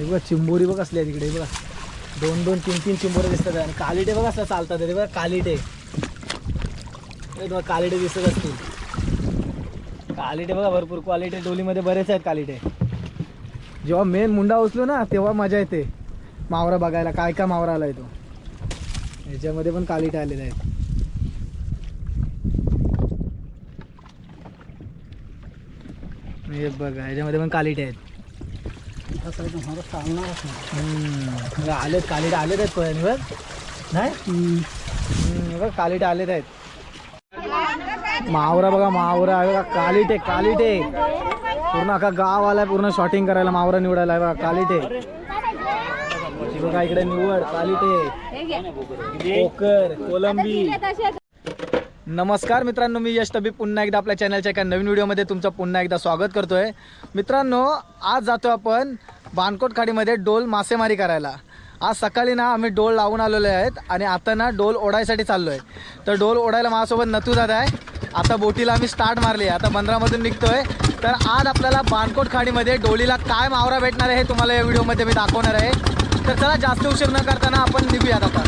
हे बघा चिंबोरी बघ असल्या आहे तिकडे बघा. दोन दोन तीन तीन चिंबोरे दिसतात आणि कालिटे बघा असं चालतात ते बघा कालिटे. बघा कालिटे दिसत असतील. कालिटे बघा भरपूर क्वालिटी डोलीमध्ये बरेच आहेत कालिटे. जेव्हा मेन मुंडा उचलो ना तेव्हा मजा येते. मावरा बघायला काय काय मावरा आला तो. याच्यामध्ये पण कालिटे आलेले आहेत. हे बघा ह्याच्यामध्ये पण कालिटे आहेत. हम्म. बघा, आलेत कालिटे आलेत आहेत कोळ्यांवर नाही? हम्म, बघा कालिटे आलेत आहेत. मावरा बघा मावरा आहे बघा कालिटे कालिटे पूर्ण अख्खा गाव आलाय पूर्ण शॉटिंग करायला मावरा निवडायला आहे बघा कालिटे बघा इकडे निवड कालिटे पोकर कोलंबी. नमस्कार मित्रांनो मी यश तबी पुन्हा एकदा आपल्या चॅनलच्या एका नवीन व्हिडिओमध्ये तुमचं पुन्हा एकदा स्वागत करतोय. मित्रांनो आज जातो आपण बानकोट खाडीमध्ये डोल मासेमारी करायला. आज सकाळी ना आम्ही डोल लावून आलेले आहेत आणि आता ना डोल ओढायसाठी चाललो आहे तर डोल ओढायला माझ्यासोबत नतू दादा आहे. आता बोटीला आम्ही स्टार्ट मारली आहे. आता बंदरामधून निघतोय. तर आज आपल्याला बानकोट खाडीमध्ये डोलीला काय मावरा भेटणार आहे हे तुम्हाला या व्हिडिओमध्ये मी दाखवणार आहे. तर चला जास्त उशीर न करताना आपण निघूयात आता.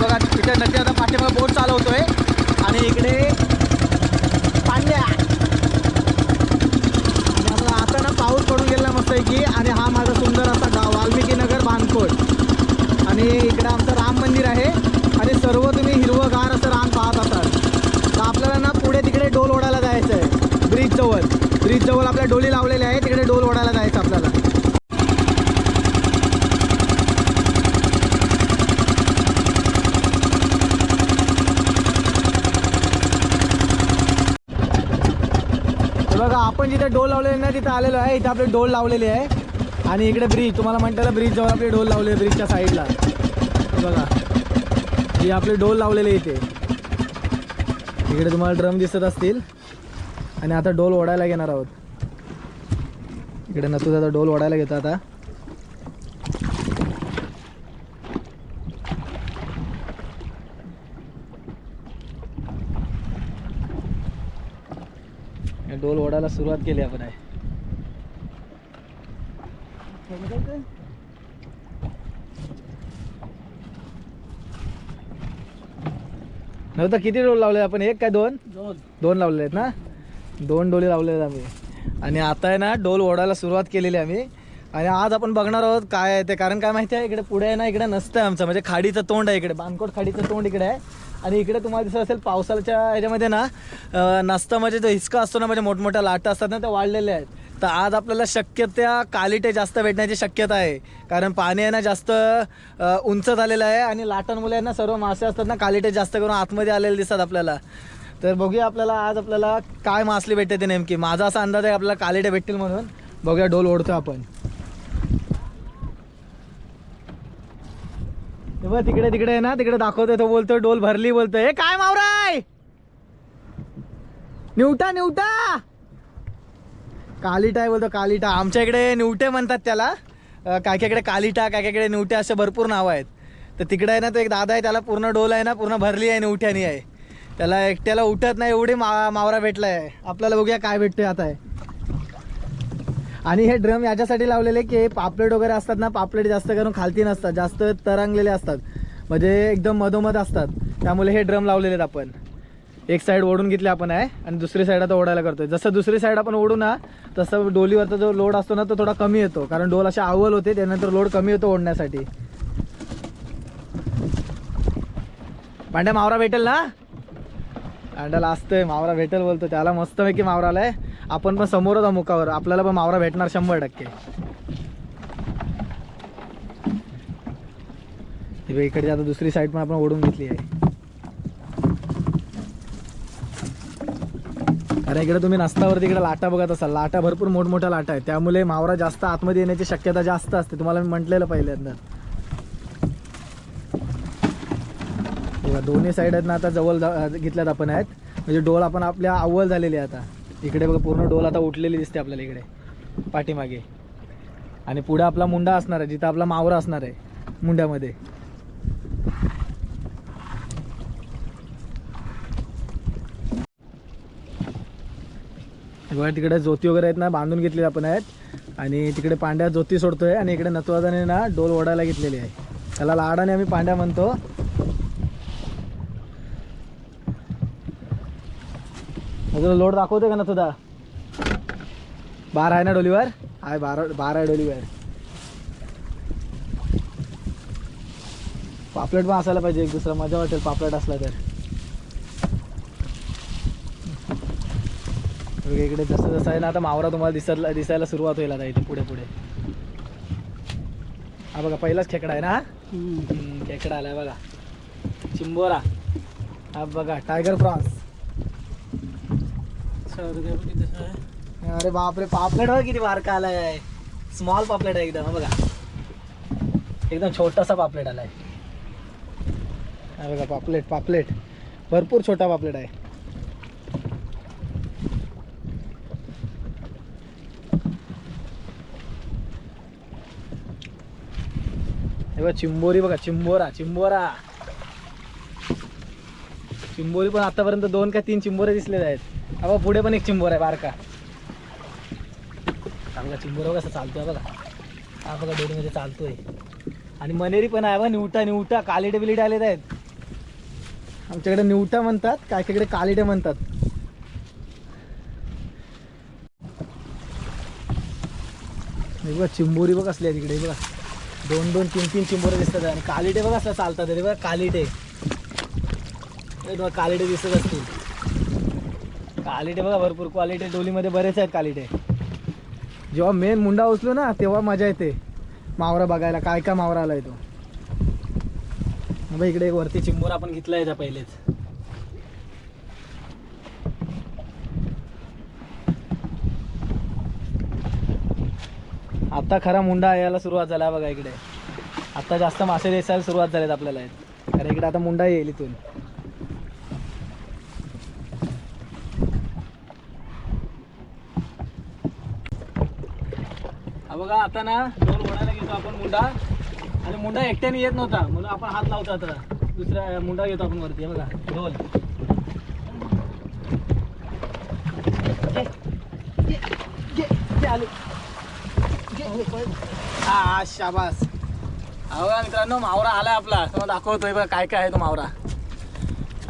बघा इथे नक्की आता पाठीमागे बोट चालवतोय. आणि इकडे पांड्या आपला आता ना पाऊस पडून गेला मस्त की आणि हा माझा सुंदर असा गाव वाल्मिकी नगर आणि इकडे आमचं राम मंदिर आहे. आणि सर्व तुम्ही हिरवंगार असं रान पाहत असाल. तर आपल्याला ना पुढे तिकडे डोल ओढायला जायचं आहे ब्रिजजवळ. ब्रिजजवळ आपल्या डोली लावलेल्या आहेत तिकडे डोल ओढायला जायचं आपल्याला हे बघा आपण जिथे डोल लावलेले ना तिथे आलेलो आहे. इथे आपले डोल लावलेले आहे. आणि इकडे ब्रिज तुम्हाला म्हणताना ब्रिज जवळ आपले डोल लावले ब्रिजच्या साईडला बघा. हे आपले डोल लावलेले इथे. इकडे तुम्हाला ड्रम दिसत असतील. आणि आता डोल ओढायला घेणार आहोत. इकडे नतू आता डोल ओढायला घेतो आता. हे डोल ओढायला सुरुवात केली आपण आहे. नव्हतं किती डोल लावले आपण? एक काय दोन? दोन. लावलेले आहेत ना? दोन डोले लावलेले आहेत आम्ही. आणि आता आहे ना डोल ओढायला सुरुवात केलेली आहे आम्ही. आणि आज आपण बघणार आहोत काय आहे ते. कारण काय माहिती आहे? इकडे पुढे आहे ना इकडे नसतं आमचं. म्हणजे खाडीचं तोंड आहे इकडे. बानकोट खाडीचं तोंड इकडे आहे. आणि इकडे तुम्हाला दिसत असेल पावसाच्या ह्याच्यामध्ये ना अं, म्हणजे जो हिसका असतो ना म्हणजे मोठमोठ्या लाटा असतात ना त्या वाढलेल्या आहेत. तर आज आपल्याला शक्य त्या कालिटे जास्त भेटण्याची शक्यता आहे. कारण पाणी आहे ना जास्त उंच झालेलं आहे आणि लाटांमुळे आहे ना सर्व मासे असतात ना कालिटे जास्त करून आतमध्ये आलेले दिसतात आपल्याला. तर बघूया आपल्याला आज आपल्याला काय मासली भेटते ते नेमकी. माझा असा अंदाज आहे आपल्याला कालिटे भेटतील म्हणून. बघूया डोल ओढतो आपण. हे बघ तिकडे तिकडे आहे ना तिकडे दाखवतोय तो बोलतोय डोल भरली बोलतोय. हे काय मावराय? निवटा निवटा! कालिटा आहे बोलतो कालिटा. आमच्या इकडे निवटे म्हणतात त्याला. काय कायकडे कालिटा काय काय निवटे असे भरपूर नावं आहेत. तर तिकडे आहे ना तो एक दादा आहे त्याला पूर्ण डोल आहे ना पूर्ण भरली आहे निवट्यानी आहे. त्याला एकट्याला उठत नाही एवढी मा मावरा भेटला आहे आपल्याला बघूया काय भेटतोय आता आहे आणि हे ड्रम याच्यासाठी लावलेले की पापलेट वगैरे असतात ना पापलेट जास्त करून खालती नसतात जास्त तरंगलेले असतात. म्हणजे एकदम मधोमध असतात. त्यामुळे हे ड्रम लावलेले आहेत आपण. एक साईड ओढून घेतली आपण आहे आणि दुसरी साईड आता ओढायला करतोय. जसं दुसरी साईड आपण ओढू ना तसं डोलीवरचा जो लोड असतो ना तो थोडा कमी येतो. कारण डोल असे आवल होते त्यानंतर लोड कमी होतो ओढण्यासाठी. पांड्या मावरा भेटेल ना? पांड्याला असतंय मावरा भेटेल बोलतो. त्याला मस्तपैकी मावराला आहे आपण पण समोरच आहोत आपल्याला पण मावरा भेटणार शंभर टक्के. इकडची आता दुसरी साईड पण आपण ओढून घेतली आहे. अरे इकडे तुम्ही नसतावरती तिकडे लाटा बघत असाल. लाटा भरपूर मोठमोठ्या लाटा आहेत. त्यामुळे मावरा जास्त आतमध्ये येण्याची शक्यता जास्त असते. तुम्हाला मी म्हटलेलं पहिल्यांदा. दोन्ही साईड आहेत ना आता जवळ घेतल्यात आपण आहेत. म्हणजे डोल आपण आपल्या अव्वल झालेली आहे आता. इकडे बघा पूर्ण डोल आता उठलेली दिसते आपल्याला इकडे. पाठीमागे. आणि पुढे आपला मुंडा असणार आहे जिथं आपला मावरा असणार आहे मुंड्यामध्ये. बघा तिकडे ज्योती वगैरे आहेत ना बांधून घेतलेले आपण आहेत. आणि तिकडे पांड्या ज्योती सोडतोय आणि इकडे नतुदाने ना डोल ओढायला घेतलेली आहे. त्याला लाडाने आम्ही पांड्या म्हणतो. तुला लोड दाखवते का ना तुझा बार आहे ना डोलीवर? आहे बारा बारा आहे डोलीवर. पापलेट पण असायला पाहिजे एक दुसरा मजा वाटेल पापलेट असला तर. इकडे जसं जसं आहे ना आता मावरा तुम्हाला दिसायला दिसायला सुरुवात होईल आता इथे पुढे पुढे. हा बघा पहिलाच खेकडा आहे ना हा? खेकडा आलाय बघा. चिंबोरा. हा बघा टायगर प्रॉन्स अरे बापरे पापलेट बघा किती बारका आलाय. स्मॉल पापलेट आहे एकदम हा बघा. एकदम छोटासा पापलेट आलाय. बघा पापलेट पापलेट. भरपूर छोटा पापलेट आहे. हे बघा चिंबोरी बघा चिंबोरा चिंबोरा. चिंबोरी पण आतापर्यंत दोन का तीन चिंबोरे दिसलेले आहेत. हा पुढे पण एक चिंबोर आहे बारका चांगला चिंबोर चिंबोरा कसं चालतोय बघा। हा बघा डोरीमध्ये चालतोय। आणि मनेरी पण आहे बघा निवटा निवटा कालिडे बिलिडे आलेत आहेत. आमच्याकडे निवटा म्हणतात काय काहीकडे कालिडे म्हणतात. बघा चिंबोरी बघ असली आहे तिकडे बघा. दोन दोन तीन तीन चिंबोरे दिसतात आणि कालिडे बघा असं चालतात रे बघा कालिडे. बघा कालिडे दिसत असतील. कालिटे बघा भरपूर क्वालिटी डोलीमध्ये बरेच आहेत कालिटे जेव्हा मेन मुंडा उचलो ना तेव्हा मजा येते. मावरा बघायला काय काय मावरा आलाय तो. मग इकडे एक वरती चिंबोर आपण घेतला त्या पहिलेच. आता खरा मुंडा यायला सुरुवात झाला बघा इकडे. आता जास्त मासे दिसायला सुरुवात झालीत आपल्याला. कारण इकडे आता मुंडा येईल इथून. बघा आता ना दोन ओढायला घेतो आपण मुंडा. आणि मुंडा एकट्याने येत नव्हता. म्हणून आपण हात लावतो आता. दुसरा मुंडा घेतो आपण वरती बघा ढोल. आलू. हा शाबास. हा बघा मित्रांनो मावरा आलाय आपला. तुम्हाला दाखवतोय बघा काय काय आहे तो मावरा.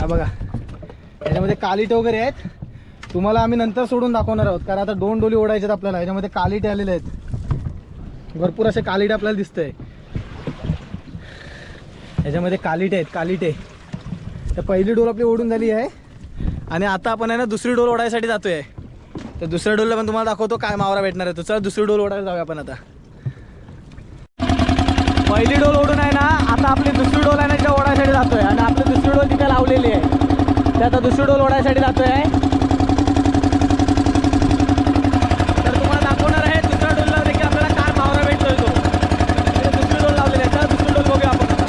हा बघा. याच्यामध्ये कालिट वगैरे आहेत. तुम्हाला आम्ही नंतर सोडून दाखवणार आहोत. कारण आता दोन डोली ओढायचे आपल्याला. याच्यामध्ये कालिटे आलेले आहेत. भरपूर असे कालिटे आपल्याला दिसतंय. याच्यामध्ये कालिटे आहेत कालिटे. तर पहिली डोल आपली ओढून झाली आहे. आणि आता आपण आहे ना दुसरी डोल ओढायसाठी जातोय. तर दुसऱ्या डोलला पण तुम्हाला दाखवतो काय मावरा भेटणार आहे. तो चला दुसरी डोल ओढायला जाऊया आपण आता. पहिली डोल ओढून आहे ना आता आपली दुसरी डोल आहे ना त्या ओढायसाठी जातोय. आणि आपली दुसरी डोल तिथे लावलेली आहे. ते आता दुसरी डोल ओढायसाठी जातोय तुम्हाला दाखवणार आहे दुसऱ्या डोलला देखील आपल्याला काय मावरा भेटतोय तो तिथे दुसरी डोल लावलेली आहे तर दुसरी डोल बघूया आपण आता.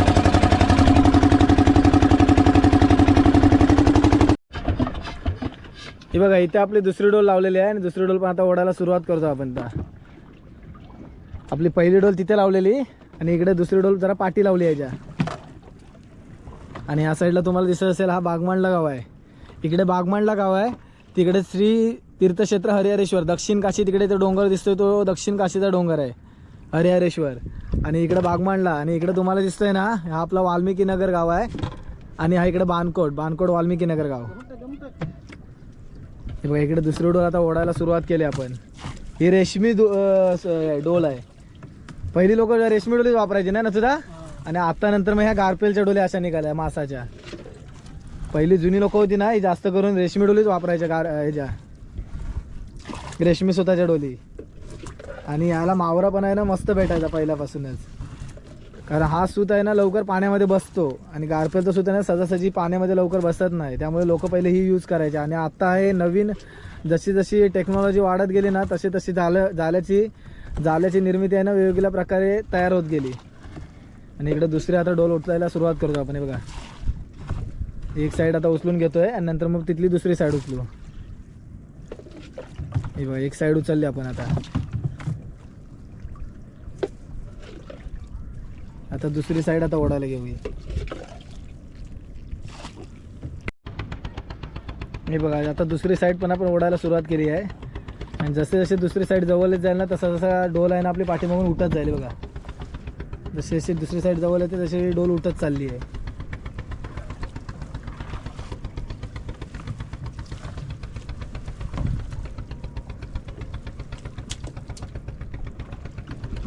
हे बघा इथे आपली दुसरी डोल लावलेली आहे आणि दुसरी डोल पण आता ओढायला सुरुवात करतो आपण आता आपली पहिली डोल तिथे लावलेली आणि इकडे दुसरी डोल जरा पाठी लावली आहे याच्या आणि ह्या साईडला तुम्हाला दिसत असेल हा बागमांडला गाव आहे. इकडे बागमांडला गाव आहे तिकडे श्री तीर्थक्षेत्र हरिहरेश्वर. दक्षिण काशी तिकडे तो डोंगर दिसतोय तो दक्षिण काशीचा डोंगर आहे हरिहरेश्वर. आणि इकडे बागमांडला आणि इकडे तुम्हाला दिसतोय ना हा आपला वाल्मिकी नगर गाव आहे. आणि हा इकडे बानकोट बानकोट वाल्मिकी नगर गाव. हे बघा इकडे दुसरी डोल आता ओढायला सुरुवात केली आपण. ही रेशमी डोल आहे. पहिली लोक रेशमी डोलीच वापरायची नाही ना तुझा आणि आता नंतर मग ह्या गारपेलच्या डोल्या अशा निघाल्या मासाच्या. पहिली जुनी लोक होती ना ही जास्त करून रेशमी डोलीच वापरायच्या गार ह्याच्या. रेशमी स्वतःच्या डोली आणि याला मावरा पण आहे ना मस्त भेटायचा पहिल्यापासूनच. कारण हा सूत आहे ना लवकर पाण्यामध्ये बसतो आणि गारपेलचा सूत आहे ना सहजासहजी पाण्यामध्ये लवकर बसत नाही. त्यामुळे लोक पहिले ही यूज करायचे. आणि आत्ता हे नवीन जशी जशी टेक्नॉलॉजी वाढत गेली ना तशी तशी झालं जाल्याची जाल्याची निर्मिती आहे ना वेगवेगळ्या प्रकारे तयार होत गेली. आणि इकडे दुसरे आता डोल उचलायला सुरुवात करतो आपण बघा. एक साईड आता उचलून घेतोय आणि नंतर मग तिथली दुसरी साईड उचलू. हे बघा एक साईड उचलली आपण आता. आता दुसरी साईड आता ओढायला घेऊया. हे बघा आता दुसरी साईड पण आपण ओढायला सुरुवात केली आहे. आणि जसे जसे दुसरी साईड जवळच जाईल ना तसा जसा डोल आहे ना आपली पाठीमागून उठत जाईल बघा. जशी जशी दुसरी साईड जवळ येते तशी डोल उठत चालली आहे.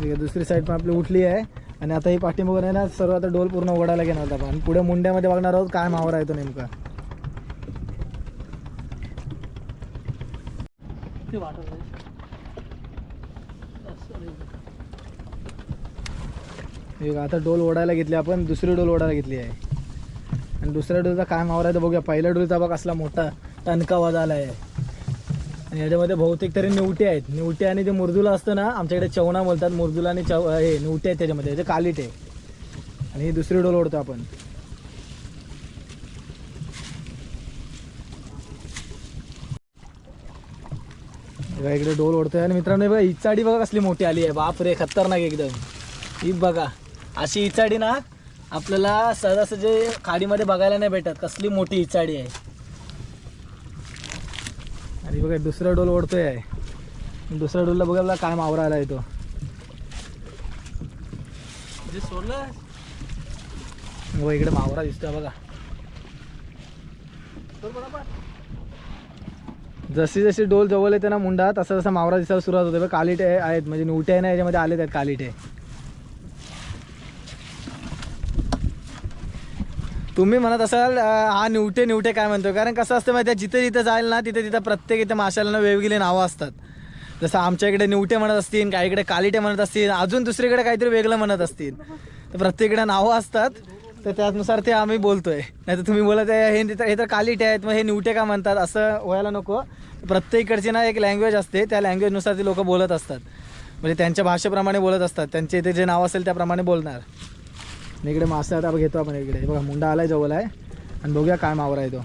आहे, दुसरी साईड पण आपली उठली आहे. आणि आता ही पाठीमागून आहे ना सर्व आता डोल पूर्ण ओढायला घेणार होता आपण. पुढे मुंड्यामध्ये बघणार आहोत काय मावरा आहे तो नेमका. हे बघा, आता डोल ओढायला घेतली आपण दुसरी डोल ओढायला घेतली आहे. आणि दुसऱ्या डोलचा काय मावरा आहे तो बघूया. पहिल्या डोलचा बघ असला मोठा टणका वाजा आला आहे. आणि याच्यामध्ये बहुतेक तरी निवटे आहेत. निवटे आणि जे मुरदुला असतं ना आमच्याकडे चवणा बोलतात मुरदुला आणि चव हे निवटे आहेत त्याच्यामध्ये. त्याचे कालीट आहे. आणि ही दुसरी डोल ओढतो आपण. बघा इकडे डोल ओढतोय. आणि मित्रांनो बघा इचाडी बघा कसली मोठी आली आहे. बाप रे खतरनाक एकदम. ही बघा. अशी इचाडी ना आपल्याला सहजासहजी खाडीमध्ये बघायला नाही भेटत. कसली मोठी इचाडी आहे. आणि बघा दुसरा डोल ओढतोय आहे. दुसऱ्या डोलला बघा आपला काय मावरा आला तो. बघा इकडे मावरा दिसतोय बघा. जशी जशी डोल जवळ येते ना मुंडा तसा तसा मावरा दिसायला सुरुवात होते. बघ कालिटे आहेत म्हणजे नुटे ना याच्यामध्ये आलेत आहेत कालिटे. तुम्ही म्हणत असाल हा निवटे निवटे काय म्हणतो कारण कसं असतं माहिती आहे जिथे जिथे जाईल ना तिथे तिथे प्रत्येक इथे माशाला ना वेगवेगळी नावं असतात. जसं आमच्या इकडे निवटे म्हणत असतील काही इकडे कालिटे म्हणत असतील अजून दुसरीकडे काहीतरी वेगळं म्हणत असतील. तर प्रत्येकडे नावं असतात. तर त्यानुसार ते आम्ही बोलतोय. नाही तर तुम्ही बोलत आहे हे तर हे तर कालिटे आहेत मग हे निवटे का म्हणतात? असं व्हायला नको. प्रत्येकडची ना एक लँग्वेज असते त्या लँग्वेजनुसार ती लोक बोलत असतात. म्हणजे त्यांच्या भाषेप्रमाणे बोलत असतात. त्यांचे इथे जे नाव असेल त्याप्रमाणे बोलणार. आणि इकडे मासे आता घेतो आपण इकडे. बघा मुंडा आलाय जवळ आहे. आणि बघूया काय मावरा आहे तो.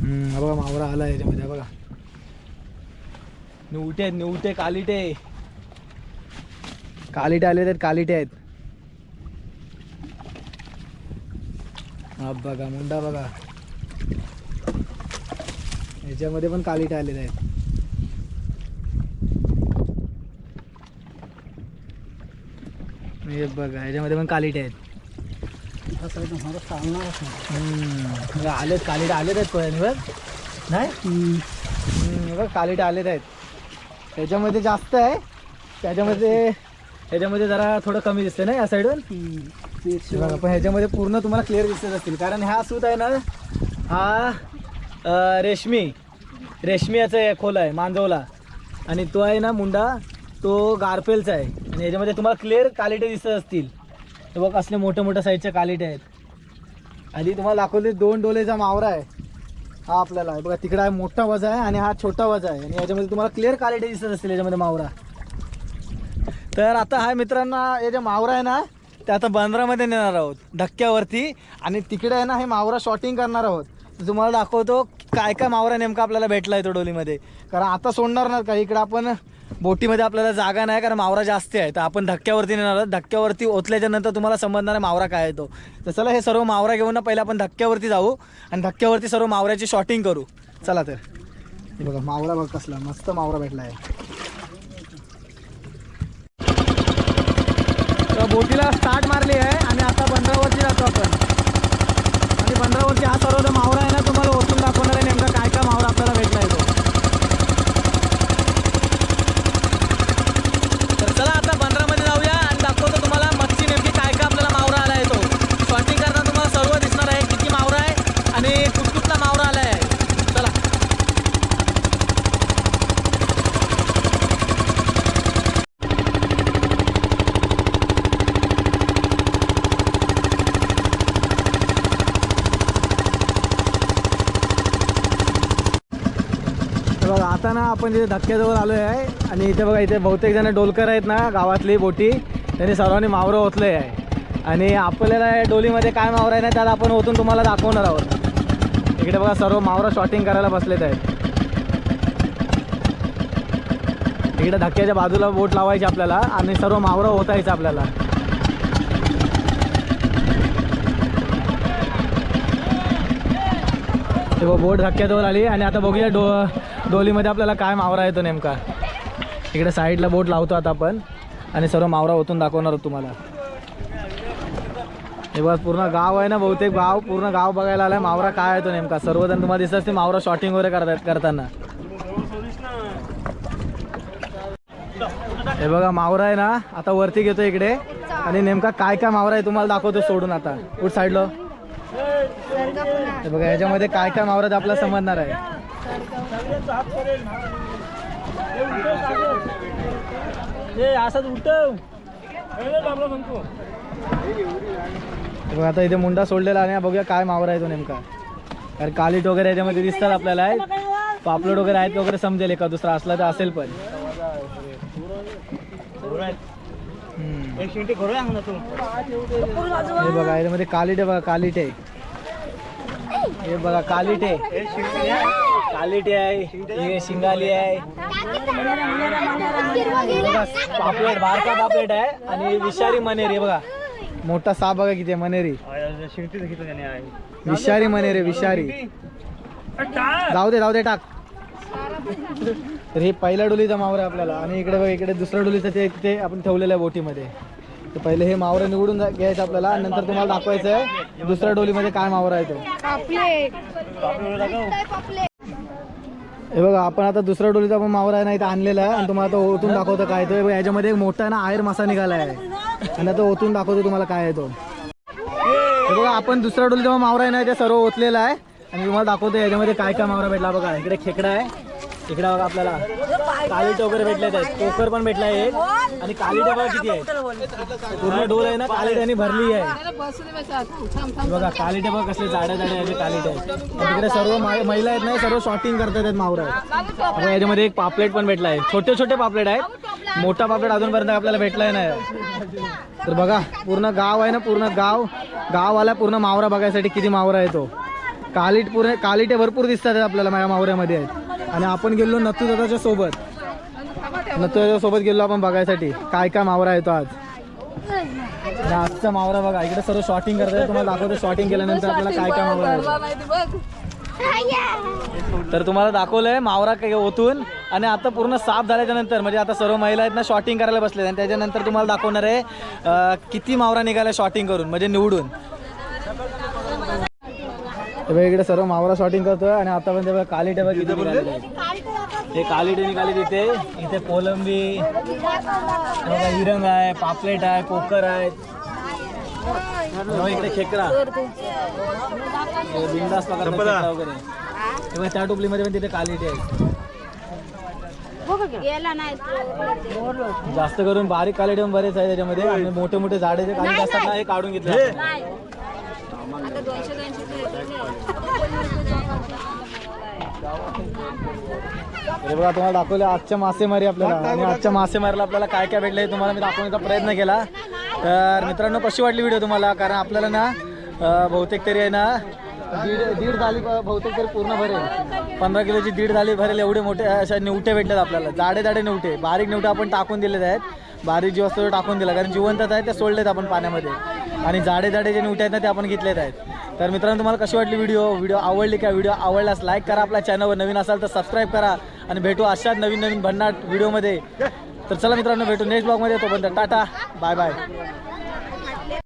हम्म, बघा मावरा आला याच्यामध्ये बघा. निवटे आहेत निवटे कालिटे. कालिटे आले आहेत कालिटे आहेत. हा बघा मुंडा बघा. याच्यामध्ये पण कालिटे आलेले आहेत. हे बघा याच्यामध्ये पण कालिटे आहेत. हम्म, आलेत कालिटे आलेत आहेत कोळ्यांवर नाही? बघ बघा कालिटे आलेत आहेत. त्याच्यामध्ये जास्त आहे. त्याच्यामध्ये ह्याच्यामध्ये जरा थोडं कमी दिसते ना या साईडवर बघा पण ह्याच्यामध्ये पूर्ण तुम्हाला क्लिअर दिसत असतील. कारण हा सूत आहे ना हा रेशमी रेशमी. याचा आहे खोल आहे मांजवला. आणि तो आहे ना मुंडा तो गारपेलचा आहे. आणि याच्यामध्ये तुम्हाला क्लिअर कालिटे दिसत असतील. हे बघ असले मोठ्या मोठ्या साईजच्या कालिटे आहेत. आधी तुम्हाला दाखवले दोन डोलेचा मावरा आहे. हा आपल्याला आहे. बघा तिकडे मोठा वजा आहे आणि हा छोटा वजा आहे. आणि याच्यामध्ये तुम्हाला क्लिअर क्वालिटी दिसत असतील याच्यामध्ये मावरा. तर आता हा मित्रांना हे जे मावरा आहे ना ते आता बंदरामध्ये नेणार आहोत. धक्क्यावरती. आणि तिकडे आहे ना हे मावरा शॉटिंग करणार आहोत. तुम्हाला दाखवतो काय काय मावरा नेमका आपल्याला भेटला आहे तो डोलीमध्ये. कारण आता सोडणार ना का? इकडं आपण बोटीमध्ये आपल्याला जागा नाही कारण मावरा जास्त आहे. तर आपण धक्क्यावरती नेणार आहोत. धक्क्यावरती ओतल्याच्या नंतर तुम्हाला समजणार आहे मावरा काय येतो तर चला हे सर्व मावरा घेऊन ना पहिले आपण धक्क्यावरती जाऊ आणि धक्क्यावरती सर्व मावऱ्याची शॉटिंग करू. चला तर. बघा मावरा बघ कसला मस्त मावरा भेटला आहे तर बोटीला स्टार्ट मारली आहे आणि आता बंदरावरती जातो आपण. आणि बंदरावरती हा सर्व जो मावरा आहे ना तुम्हाला ओतून दाखवणार आहे नेमका काय काय मावरा आपल्याला भेटला आहे तो तर चला आता बंदरामध्ये जाऊया आणि दाखवतो तुम्हाला मच्छी नेमकी काय काय आपल्याला मावरा आला आहे तो शॉटिंग करताना तुम्हाला सर्व दिसणार आहे किती मावरा आहे आणि कुठकुठला मावरा आला आहे चला तर बघा आता ना आपण तिथे धक्क्याजवळ आलो आहे. आणि इथे बघा इथे बहुतेक जण डोलकर आहेत ना गावातली बोटी. त्यांनी सर्वांनी मावरं ओतले आहे. आणि आपल्याला या डोलीमध्ये काय मावरं आहे ना त्याला आपण ओतून तुम्हाला दाखवणार आहोत. इकडे बघा सर्व मावरं शॉटिंग करायला बसलेत आहेत. इकडे धक्क्याच्या बाजूला बोट लावायची आपल्याला आणि सर्व मावरं ओतायचं आपल्याला. बोट धक्क्याजवळ आली आणि आता बघूया डो डोलीमध्ये आपल्याला काय मावरा येतो नेमका? इकडे साईडला बोट लावतो आता आपण. आणि सर्व मावरा ओतून दाखवणार तुम्हाला. हे बघा पूर्ण गाव आहे ना बहुतेक गाव? पूर्ण गाव बघायला आलाय. मावरा काय येतो नेमका? सर्वजण तुम्हाला दिसत ते मावरा शॉटिंग वगैरे करतात करताना. हे बघा मावरा आहे ना? आता वरती घेतो इकडे. आणि नेमका काय काय मावरा आहे तुम्हाला दाखवतो सोडून आता. कुठ साईडला. हे बघा याच्यामध्ये काय काय मावरा ते आपल्याला समजणार आहे. असंच हे आता इथे मुंडा सोडलेला आहे बघूया काय मावरा आहे तो नेमका. कारण कालीट वगैरे याच्यामध्ये दिसतात आपल्याला पापलेट वगैरे आहेत वगैरे समजेल एका दुसरा असला तर असेल पण. हे बघा याच्यामध्ये कालीट आहे बघा कालीट आहे. हे बघा कालीट आहे. कालीट आहे हे शिंगाली आहे. पापलेट बारका पापलेट आहे आणि विषारी मनेरी आहे बघा. मोठा साप बघा किती आहे मनेरी. विषारी मनेरी विषारी. जाऊ दे जाऊ दे टाक. तर हे पहिल्या डोलीचा मावरा आहे आपल्याला. आणि इकडे बघ इकडे दुसऱ्या डोलीचं ते ते आपण ठेवलेलं आहे बोटीमध्ये. तर पहिले हे मावरं निवडून जा- घ्यायचं आपल्याला. आणि नंतर तुम्हाला दाखवायचं आहे दुसऱ्या डोलीमध्ये काय मावरा आहे तो. हे बघा आपण आता दुसऱ्या डोलीचा पण मावरा आहे ना इथं आणलेला आहे. आणि तुम्हाला आता ओतून दाखवतो काय तो. याच्यामध्ये एक मोठा ना आयर मासा निघाला आहे. आणि आता ओतून दाखवतो तुम्हाला काय आहे तो. हे बघा आपण दुसऱ्या डोलीचा पण मावरा आहे ना ते सर्व ओतलेला आहे. आणि तुम्हाला दाखवतो याच्यामध्ये काय काय मावरा भेटला बघा. इकडे खेकडा आहे. इकडे बघा आपल्याला. कालीट वगैरे भेटले आहेत. कोकर पण भेटला आहे. एक आणि कालीट बघा किती आहे पूर्ण डोल आहे ना काली आणि भरली आहे. बघा कालीटे बघा कसले जाड्या जाड्या याचे कालीट आहेत. तिकडे सर्व महिला आहेत ना सर्व शॉटिंग करतात आहेत मावरा बघा याच्यामध्ये एक पापलेट पण भेटला आहे. छोटे छोटे पापलेट आहेत. मोठा पापलेट अजूनपर्यंत आपल्याला भेटलाय नाही. तर बघा पूर्ण गाव आहे ना पूर्ण गाव. गाववाला पूर्ण मावरा बघायसाठी किती मावरा आहे तो. कालीट पूर्ण कालीटे भरपूर दिसतात आपल्याला माझ्या मावऱ्यामध्ये. आहेत आणि आपण गेलो नथू दादाच्या सोबत. नत्तू सोबत गेलो आपण बघायसाठी. काय काय मावरा येतो आज? जास्त आजचा मावरा बघा. इकडे सर्व शॉटिंग करतात. तुम्हाला दाखवतो शॉटिंग केल्यानंतर आपल्याला काय काय मावरा येतो तर तुम्हाला दाखवलंय मावरा काय ओतून. आणि आता पूर्ण साफ झाल्याच्यानंतर म्हणजे आता सर्व महिला आहेत ना शॉटिंग करायला बसले आणि त्याच्यानंतर तुम्हाला दाखवणार आहे किती मावरा निघाला शॉटिंग करून म्हणजे निवडून. इकडे सर्व मावरा शॉटिंग करतोय आणि आता पण काली टेबा किती. हे कालीटे निघाली तिथे इथे. कोलंबी हिरंग आहे पापलेट आहे कोकर आहे. इकडे खेकडा. हे खेकडा वगैरे. बघा, त्या टोपलीमध्ये पण तिथे कालीटे आहे गेला नाही तो. जास्त करून बारीक कालीटे पण बरेच आहे त्याच्यामध्ये. आणि मोठे मोठे झाडे जे कालीटे असतात ना हे काढून घेतले आपण. आता दोनशे दोनशे हे बघा तुम्हाला दाखवलं आजच्या मासेमारी आपल्याला. आणि आजच्या मासेमारीला आपल्याला काय काय भेटलं हे तुम्हाला मी दाखवण्याचा प्रयत्न केला. तर मित्रांनो कशी वाटली व्हिडिओ तुम्हाला? कारण आपल्याला ना बहुतेक तरी आहे ना दीड दीड थाली बहुतेक तरी पूर्ण भरेल. पंधरा किलोची दीड थाली भरेल एवढे मोठे अशा निवटे भेटतात आपल्याला. जाडे जाडे निवटे. बारीक निवटे आपण टाकून दिलेले आहेत. बारीक जीव असतो तो टाकून दिला कारण जिवंतच आहे ते सोडलेत आपण पाण्यामध्ये. आणि जाडे जाडे जे निवटे आहेत ना ते आपण घेतलेत आहेत. तर मित्रांनो तुम्हाला कशी वाटली व्हिडिओ व्हिडिओ आवडली का? व्हिडिओ आवडल्यास लाईक करा आपल्या चॅनलवर नवीन असाल तर सबस्क्राईब करा. आणि भेटू अशाच नवीन नवीन भन्नाट व्हिडिओमध्ये. तर चला मित्रांनो भेटू नेक्स्ट ब्लॉगमध्ये. तोपर्यंत टाटा. Bye bye.